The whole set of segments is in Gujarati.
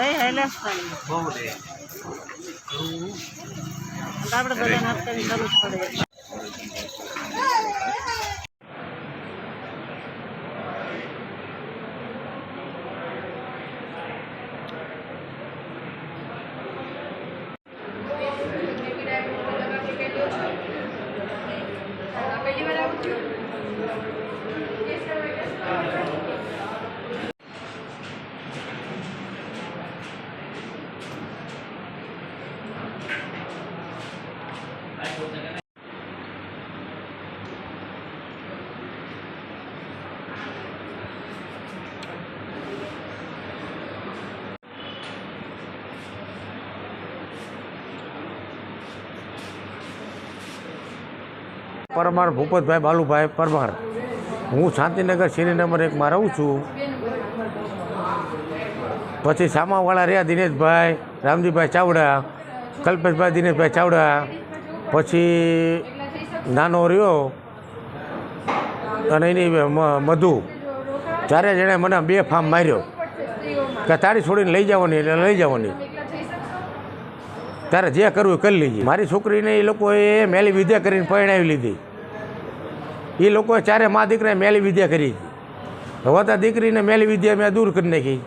લઈ હેલે બહુ લે આપણે બધા નાસ્તાની કરવું જ પડે. પરમાર, ભૂપતભાઈ, બાલુભાઈ પરમાર. હું શાંતિનગર શેરી નંબર એકમાં રહું છું. પછી સામાવાળા રહ્યા દિનેશભાઈ, રામજીભાઈ ચાવડા, કલ્પેશભાઈ, દિનેશભાઈ ચાવડા. પછી નાનો રહ્યો અને એની મધુ. ચારે જણે મને બે ફાર્મ માર્યો કે તારી છોડીને લઈ જવાની, એટલે લઈ જવાની. તારે જે કરવું કરી લીધી મારી છોકરીને એ લોકોએ મેલી વિદ્યા કરીને પરણાવી લીધી. એ લોકોએ ચારે મા દીકરાએ મેલી વિદ્યા કરી હવે તો દીકરીને મેલી વિદ્યા મેં દૂર કરી નાખી.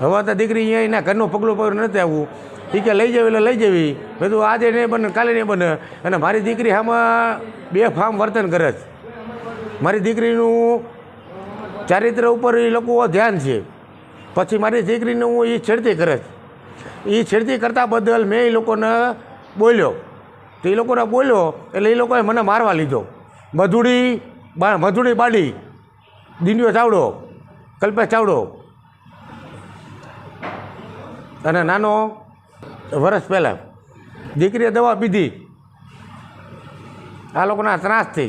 હવે તો દીકરી અહીંયા એના ઘરનું પગલું પગલું નથી આવવું. એ કે લઈ જવી એટલે લઈ જવી. બધું આજે નહીં બને, કાલે નહીં બને. અને મારી દીકરી આમાં બે ફાર્મ વર્તન કરે છે. મારી દીકરીનું ચારિત્ર ઉપર એ લોકો ધ્યાન છે. પછી મારી દીકરીનું હું એ છેડતી કરે છે. એ છેડતી કરતા બદલ મેં એ લોકોને બોલ્યો. તો એ લોકોને બોલ્યો એટલે એ લોકોએ મને મારવા લીધો. મધુડી મધુડી બાડી દિંડિયો ચાવડો, કલ્પેશ ચાવડો. અને નાનો વરસ પહેલાં દીકરીએ દવા પીધી. આ લોકોના ત્રાસથી